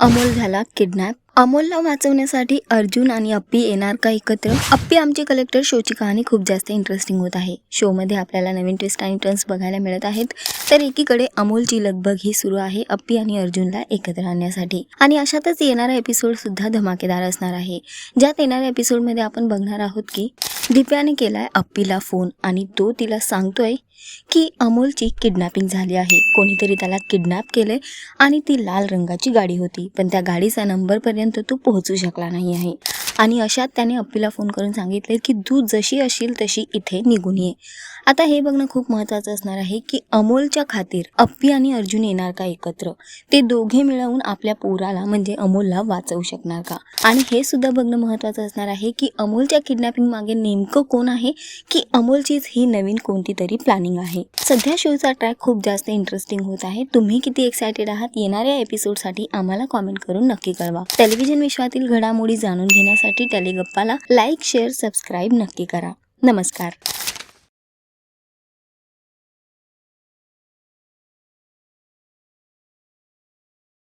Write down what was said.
अमोल झाला किडनॅप. अमोलला वाचवण्यासाठी अर्जुन आणि अप्पी येणार का एकत्र? अप्पी आमची कलेक्टर शोची कहाणी खूप जास्त इंटरेस्टिंग होत आहे. शोमध्ये आपल्याला नवीन ट्विस्ट आणि टर्न्स बघायला मिळत आहेत. तर एकीकडे अमोलची लगबग ही सुरू आहे अप्पी आणि अर्जुनला एकत्र आणण्यासाठी. आणि अशातच येणारा एपिसोड सुद्धा धमाकेदार असणार आहे. ज्यात येणाऱ्या एपिसोडमध्ये आपण बघणार आहोत की दिव्याने केलाय अप्पीला फोन आणि तो तिला सांगतोय की अमोलची किडनॅपिंग झाली आहे. कोणीतरी त्याला किडनॅप केले आणि ती लाल रंगाची गाडी होती. पण त्या गाडीचा नंबरपर्यंत तो पोहोचू शकला नाही आहे. आणि अशात त्याने अप्पीला फोन करून सांगितले की तू जशी असेल तशी इथे निघून ये. आता हे बघणं खूप महत्त्वाचं असणार आहे की अमोलच्या खातीर अप्पी आणि अर्जुन येणार का एकत्र? ते दोघे मिळवून आपल्या पोराला म्हणजे अमोलला वाचवू शकणार का? आणि हे सुद्धा बघणं महत्त्वाचं असणार आहे की अमोलच्या किडनॅपिंग मागे नेमकं कोण आहे की अमोलचीच ही नवीन कोणती तरी प्लॅनिंग आहे? सध्या शोचा ट्रॅक खूप जास्त इंटरेस्टिंग होत आहे. तुम्ही किती एक्सायटेड आहात? येणाऱ्या एपिसोडसाठी आम्हाला कॉमेंट करून नक्की कळवा. टेलिव्हिजन विश्वातील घडामोडी जाणून घेण्यासाठी टेलिगप्पाला लाईक शेअर सबस्क्राईब नक्की करा. नमस्कार.